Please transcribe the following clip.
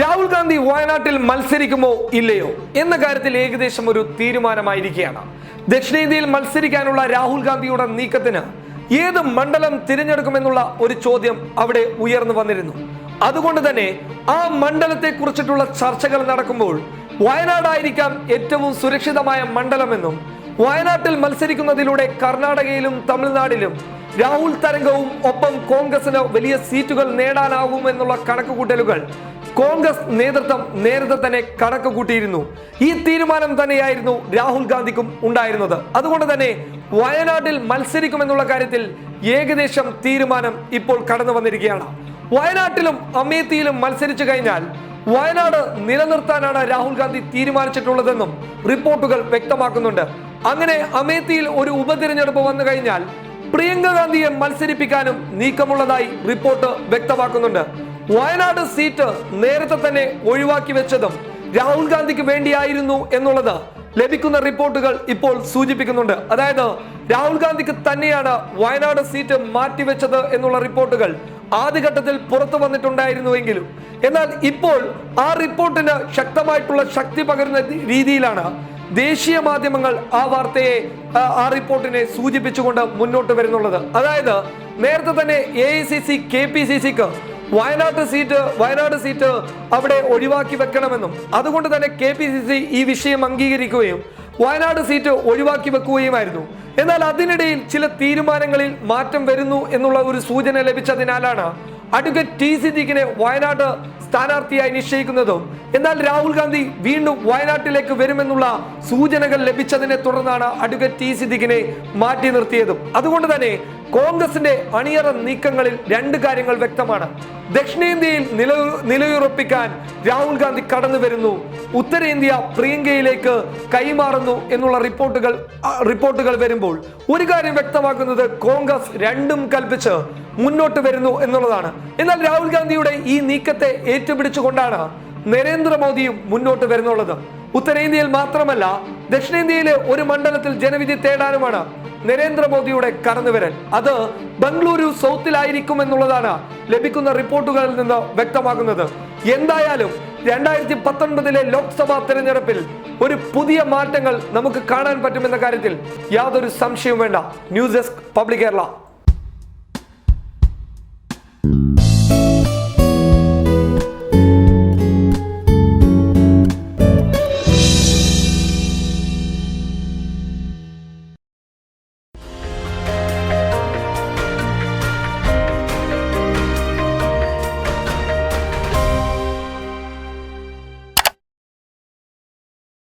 രാഹുൽ ഗാന്ധി വയനാട്ടിൽ മത്സരിക്കുമോ ഇല്ലയോ എന്ന കാര്യത്തിൽ ഏകദേശം ഒരു തീരുമാനമായിരിക്കുകയാണ്. ദക്ഷിണേന്ത്യയിൽ മത്സരിക്കാനുള്ള രാഹുൽ ഗാന്ധിയുടെ നീക്കത്തിന് ഏത് മണ്ഡലം തിരഞ്ഞെടുക്കുമെന്നുള്ള ഒരു ചോദ്യം അവിടെ ഉയർന്നു വന്നിരുന്നു. അതുകൊണ്ട് തന്നെ ആ മണ്ഡലത്തെ കുറിച്ചിട്ടുള്ള ചർച്ചകൾ നടക്കുമ്പോൾ വയനാടായിരിക്കാം ഏറ്റവും സുരക്ഷിതമായ മണ്ഡലമെന്നും വയനാട്ടിൽ മത്സരിക്കുന്നതിലൂടെ കർണാടകയിലും തമിഴ്നാടിലും രാഹുൽ തരംഗവും ഒപ്പം കോൺഗ്രസിന് വലിയ സീറ്റുകൾ നേടാനാകുമെന്നുള്ള കണക്കുകൂട്ടലുകൾ കോൺഗ്രസ് നേതൃത്വം നേരത്തെ തന്നെ കണക്ക് കൂട്ടിയിരുന്നു ഈ തീരുമാനം തന്നെയായിരുന്നു രാഹുൽ ഗാന്ധിക്കും ഉണ്ടായിരുന്നത്. അതുകൊണ്ട് തന്നെ വയനാട്ടിൽ മത്സരിക്കുമെന്നുള്ള കാര്യത്തിൽ ഏകദേശം തീരുമാനം ഇപ്പോൾ കടന്നു വന്നിരിക്കുകയാണ്. വയനാട്ടിലും അമേത്തിയിലും മത്സരിച്ചു കഴിഞ്ഞാൽ വയനാട് നിലനിർത്താനാണ് രാഹുൽ ഗാന്ധി തീരുമാനിച്ചിട്ടുള്ളതെന്നും റിപ്പോർട്ടുകൾ വ്യക്തമാക്കുന്നുണ്ട്. അങ്ങനെ അമേത്തിയിൽ ഒരു ഉപതിരഞ്ഞെടുപ്പ് വന്നു കഴിഞ്ഞാൽ പ്രിയങ്ക ഗാന്ധിയെ മത്സരിപ്പിക്കാനും നീക്കമുള്ളതായി റിപ്പോർട്ട് വ്യക്തമാക്കുന്നുണ്ട്. വയനാട് സീറ്റ് നേരത്തെ തന്നെ ഒഴിവാക്കി വെച്ചതും രാഹുൽ ഗാന്ധിക്ക് വേണ്ടിയായിരുന്നു എന്നുള്ളത് ലഭിക്കുന്ന റിപ്പോർട്ടുകൾ ഇപ്പോൾ സൂചിപ്പിക്കുന്നുണ്ട്. അതായത് രാഹുൽ ഗാന്ധിക്ക് തന്നെയാണ് വയനാട് സീറ്റ് മാറ്റിവെച്ചത് എന്നുള്ള റിപ്പോർട്ടുകൾ ആദ്യഘട്ടത്തിൽ പുറത്തു വന്നിട്ടുണ്ടായിരുന്നുവെങ്കിലും എന്നാൽ ഇപ്പോൾ ആ റിപ്പോർട്ടിന് ശക്തമായിട്ടുള്ള ശക്തി പകരുന്ന രീതിയിലാണ് ദേശീയ മാധ്യമങ്ങൾ ആ വാർത്തയെ ആ, റിപ്പോർട്ടിനെ സൂചിപ്പിച്ചുകൊണ്ട് മുന്നോട്ട് വരുന്നുള്ളത്. അതായത് നേരത്തെ തന്നെ A I C C K P C സിക്ക് വയനാട് സീറ്റ് വയനാട് സീറ്റ് അവിടെ ഒഴിവാക്കി വെക്കണമെന്നും അതുകൊണ്ട് തന്നെ കെ പി സി സി ഈ വിഷയം അംഗീകരിക്കുകയും വയനാട് സീറ്റ് ഒഴിവാക്കി വെക്കുകയുമായിരുന്നു. എന്നാൽ അതിനിടയിൽ ചില തീരുമാനങ്ങളിൽ മാറ്റം വരുന്നു എന്നുള്ള ഒരു സൂചന ലഭിച്ചതിനാലാണ് അഡ്വക്കേറ്റ് ടി സിദ്ദീഖിനെ വയനാട് സ്ഥാനാർത്ഥിയായി നിശ്ചയിക്കുന്നതും എന്നാൽ രാഹുൽ ഗാന്ധി വീണ്ടും വയനാട്ടിലേക്ക് വരുമെന്നുള്ള സൂചനകൾ ലഭിച്ചതിനെ തുടർന്നാണ് അഡ്വക്കേറ്റ് ടി സിദ്ദീഖിനെ മാറ്റി നിർത്തിയതും. അതുകൊണ്ട് തന്നെ കോൺഗ്രസിന്റെ അണിയറ നീക്കങ്ങളിൽ രണ്ട് കാര്യങ്ങൾ വ്യക്തമാണ്. ദക്ഷിണേന്ത്യയിൽ നില നിലയുറപ്പിക്കാൻ രാഹുൽ ഗാന്ധി കടന്നു വരുന്നു. ഉത്തരേന്ത്യ പ്രിയങ്കയിലേക്ക് കൈമാറുന്നു എന്നുള്ള റിപ്പോർട്ടുകൾ റിപ്പോർട്ടുകൾ വരുമ്പോൾ ഒരു കാര്യം വ്യക്തമാക്കുന്നത് കോൺഗ്രസ് രണ്ടും കൽപ്പിച്ച് മുന്നോട്ട് വരുന്നു എന്നുള്ളതാണ്. എന്നാൽ രാഹുൽ ഗാന്ധിയുടെ ഈ നീക്കത്തെ ഏറ്റുപിടിച്ചുകൊണ്ടാണ് നരേന്ദ്രമോദിയും മുന്നോട്ട് വരുന്നുള്ളത്. ഉത്തരേന്ത്യയിൽ മാത്രമല്ല ദക്ഷിണേന്ത്യയിലെ ഒരു മണ്ഡലത്തിൽ ജനവിധി തേടാനുമാണ് നരേന്ദ്രമോദിയുടെ കടന്നുവരൽ അത് ബംഗളൂരു സൗത്തിലായിരിക്കും എന്നുള്ളതാണ് ലഭിക്കുന്ന റിപ്പോർട്ടുകളിൽ നിന്ന് വ്യക്തമാകുന്നത്. എന്തായാലും രണ്ടായിരത്തി പത്തൊൻപതിലെ ലോക്സഭാ തെരഞ്ഞെടുപ്പിൽ ഒരു പുതിയ മാറ്റങ്ങൾ നമുക്ക് കാണാൻ പറ്റുമെന്ന കാര്യത്തിൽ യാതൊരു സംശയവും വേണ്ട. News desk public Kerala.